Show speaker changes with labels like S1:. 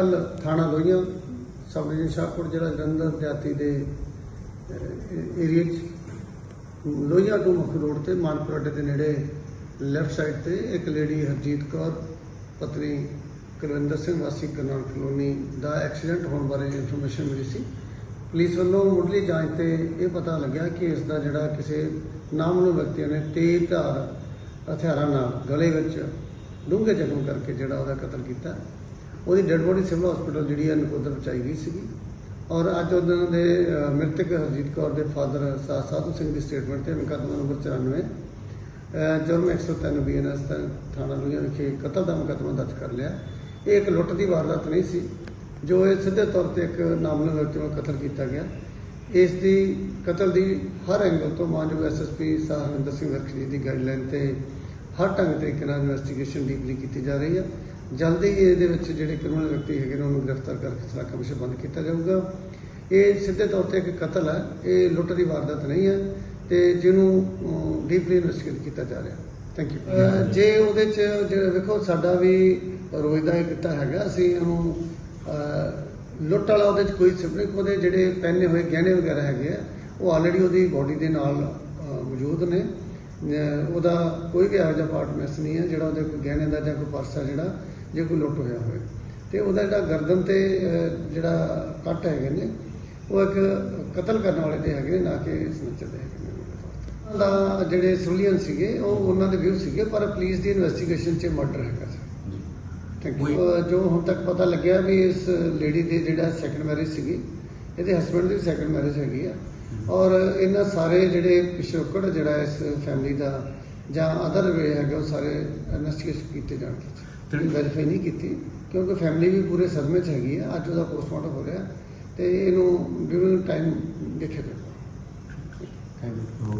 S1: ਕੱਲ ਥਾਣਾ Lohian, sub division Shahpur ਜਿਹੜਾ ਜਲੰਧਰ ਜਾਤੀ ਦੇ ਏਰੀਆ 'ਚ, ਲੋਹੀਆਂ ਤੋਂ ਮੁੱਖ ਰੋਡ ਤੇ, ਮਾਨਪੁਰ ਅੱਡੇ ਦੇ ਨੇੜੇ ਲੈਫਟ ਸਾਈਡ ਤੇ, ਇੱਕ ਲੇਡੀ ਹਰਜੀਤ ਕੌਰ, ਪਤਨੀ ਕੁਲਵਿੰਦਰ ਸਿੰਘ, ਵਾਸੀ ਕਰਨਾਲ ਕਲੋਨੀ ਦਾ ਐਕਸੀਡੈਂਟ ਹੋਣ ਬਾਰੇ ਇਨਫੋਰਮੇਸ਼ਨ ਮਿਲੀ ਸੀ। ਪੁਲਿਸ ਵੱਲੋਂ ਮੁੱਢਲੀ ਜਾਂਚ ਤੇ ਇਹ ਪਤਾ ਲੱਗਿਆ ਕਿ ਇਸ ਦਾ ਜਿਹੜਾ ਕਿਸੇ ਨਾਮਨੂ ਵਿਅਕਤੀ ਨੇ ਤੇਜ਼ ਧਾਰ, ਹਥਿਆਰਾਂ ਨਾਲ ਗਲੇ ਵਿੱਚ ਡੂੰਘੇ ਜ਼ਖਮ ਕਰਕੇ ਜਿਹੜਾ ਉਹਦਾ ਕਤਲ ਕੀਤਾ। ਉਹਦੀ ਡੈੱਡ ਬੋਡੀ ਸਿਵਲ ਹਸਪੀਟਲ ਜਿਹੜੀ ਹੈ ਨਕੋਦਰ ਪਹੁੰਚਾਈ ਗਈ ਸੀਗੀ। ਔਰ ਅੱਜ ਉਹਨਾਂ ਦੇ ਮ੍ਰਿਤਕ ਹਰਜੀਤ ਕੌਰ ਦੇ ਫਾਦਰ ਸਾਧੂ ਸਿੰਘ ਦੀ ਸਟੇਟਮੈਂਟ ਤੇ ਮੁਕੱਦਮਾ ਨੰਬਰ 94 ਅਹ, ਜੁਰਮ 103 ਬੀਐਨਐਸ ਦਾ ਥਾਣਾ ਲੁਧਿਆਣਾ ਵਿਖੇ ਕਤਲ ਦਾ ਮੁਕੱਦਮਾ ਦਰਜ ਕਰ ਲਿਆ। ਇਹ ਇੱਕ ਲੁੱਟ ਦੀ ਵਾਰਦਾਤ ਨਹੀਂ ਸੀ ਜੋ ਇਹ ਸਿੱਧੇ ਤੌਰ ਤੇ ਇੱਕ ਨਾਮਲੂਮ ਵਿਅਕਤੀ ਨੂੰ ਕਤਲ ਕੀਤਾ ਗਿਆ। ਇਸ ਦੀ ਕਤਲ ਦੀ ਹਰ ਐਂਗਲ ਤੋਂ ਮਾਨਯੋਗ ਐਸਐਸਪੀ ਸਾਹਿਬਿੰਦਰ ਸਿੰਘ ਵਰਖੀ ਦੀ ਗਾਈਡਲਾਈਨ ਤੇ ਹਰ ਢੰਗ ਤਰੀਕੇ ਨਾਲ ਇਨਵੈਸਟੀਗੇਸ਼ਨ ਡੀਪਲੀ ਕੀਤੀ ਜਾ ਰਹੀ ਹੈ। ਜਲਦੀ ਹੀ ਇਹਦੇ ਵਿੱਚ ਜਿਹੜੇ ਕ੍ਰਿਮੀਨਲ ਵਿਅਕਤੀ ਹੈਗੇ ਨੇ, ਉਹਨੂੰ ਗ੍ਰਿਫਤਾਰ ਕਰਕੇ ਸਲਾਖਾ ਵਿਸ਼ੇ ਬੰਦ ਕੀਤਾ ਜਾਊਗਾ। ਇਹ ਸਿੱਧੇ ਤੌਰ ਤੇ ਇੱਕ ਕਤਲ ਹੈ। ਇਹ ਲੁੱਟ ਦੀ ਵਾਰਦਾਤ ਨਹੀਂ ਹੈ ਤੇ ਜਿਹਨੂੰ ਡੀਪਲੀ ਇਨਵੈਸਟੀਗੇਟ ਕੀਤਾ ਜਾ ਰਿਹਾ। ਥੈਂਕ ਯੂ ਜੇ ਉਹਦੇ ਚ ਜਿਹੜਾ ਵੇਖੋ, ਸਾਡਾ ਵੀ ਰੋਜ਼ ਦਾ ਇਹ ਕਿੱਤਾ ਹੈਗਾ। ਅਸੀਂ ਉਹਨੂੰ ਲੁੱਟ ਵਾਲਾ ਉਹਦੇ ਚ ਕੋਈ ਸਿਪਰਿਕ ਉਹਦੇ ਜਿਹੜੇ ਪਹਿਨੇ ਹੋਏ ਗਹਿਣੇ ਵਗੈਰਾ ਹੈਗੇ ਆ, ਉਹ ਆਲਰੇਡੀ ਉਹਦੀ ਬੋਡੀ ਦੇ ਨਾਲ ਮੌਜੂਦ ਨੇ। ਉਹਦਾ ਕੋਈ ਵੀ ਇਹੋ ਜਿਹਾ ਪਾਰਟ ਮਿਸ ਨਹੀਂ ਹੈ, ਜਿਹੜਾ ਉਹਦੇ ਕੋਈ ਗਹਿਣੇ ਦਾ ਜਾਂ ਕੋਈ ਪਰਸ ਹੈ ਜਿਹੜਾ ਜੇ ਕੋਈ ਲੁੱਟ ਹੋਇਆ ਹੋਵੇ। ਤੇ ਉਹਦਾ ਜਿਹੜਾ ਗਰਦਨ ਤੇ ਜਿਹੜਾ ਕੱਟ ਹੈਗੇ ਨੇ ਉਹ ਇੱਕ ਕਤਲ ਕਰਨ ਵਾਲੇ ਦੇ ਹੈਗੇ ਨੇ, ਕਿ ਸਨਚਰ ਦੇ ਹੈਗੇ ਨੇ। ਦਾ ਜਿਹੜੇ ਸੁਲੀਅਨ ਸੀਗੇ ਉਹ ਉਹਨਾਂ ਦੇ ਵਿਊ ਸੀਗੇ ਪਰ ਪੁਲਿਸ ਦੀ ਇਨਵੈਸਟੀਗੇਸ਼ਨ 'ਚ ਮਰਡਰ ਹੈਗਾ ਸੀ। ਜੋ। ਹੁਣ ਤੱਕ ਪਤਾ ਲੱਗਿਆ ਵੀ ਇਸ ਲੇਡੀ ਦੇ ਜਿਹੜਾ ਸੈਕੰਡ ਮੈਰਿਜ ਸੀਗੀ ਇਹਦੇ ਹਸਬੰਡ ਦੀ ਸੈਕੰਡ ਮੈਰਿਜ ਹੈਗੀ ਆ। ਔਰ ਇਹਨਾਂ ਸਾਰੇ ਜਿਹੜੇ ਪਿਛੋਕੜ ਜਿਹੜਾ ਇਸ ਫੈਮਿਲੀ ਦਾ ਜਾਂ ਅਦਰ ਵੇ ਹੈਗੇ ਉਹ ਸਾਰੇ ਇਨਵੈਸਟੀਗੇਸ਼ਨ ਕੀਤੇ ਜਾਣਗੇ।
S2: ਤੇ-
S1: ਵੈਰੀਫਾਈ ਨਹੀਂ ਕੀਤੀ ਕਿਉਂਕਿ ਫੈਮਿਲੀ ਵੀ ਪੂਰੇ ਸਦਮੇ 'ਚ ਹੈਗੀ ਆ ਅੱਜ ਉਹਦਾ ਪੋਸਟਮਾਰਟਮ ਹੋ ਰਿਹਾ ਤੇ ਇਹਨੂੰ ਡਿਊਰਿੰਗ ਟਾਈਮ ਦੇਖਿਆ ਜਾਊਗਾ
S2: ਥੈਂਕ ਯੂ